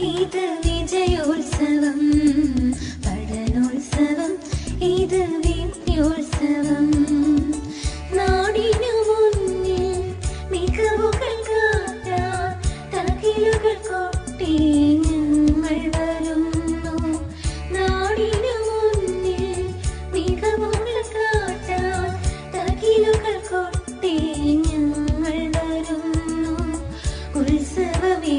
ഇത് വിജയോത്സവം പഠനോത്സവം ഇത് വിദ്യോത്സവം നാടിനു മുന്നിൽ മികവുകൾ കാട്ടാൻ തകിലുകൾ കൊട്ടി ഞങ്ങൾ വരുന്നു. നാടിനു മുന്നിൽ മികവുകൾ കാട്ടാൻ തകിലുകൾ കൊട്ടി ഞങ്ങൾ വരുന്നു. ഉത്സവവീ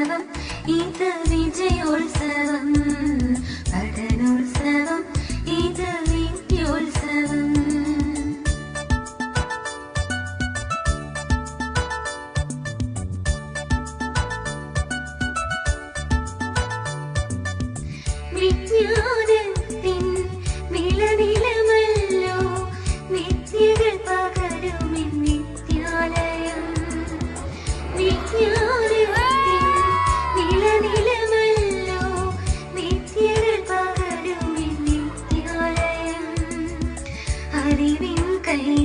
ഇത് വിജയോത്സവം പഠനോത്സവം ഇത് വിദ്യോത്സവം വിജ്ഞാനത്തിൻ कहीं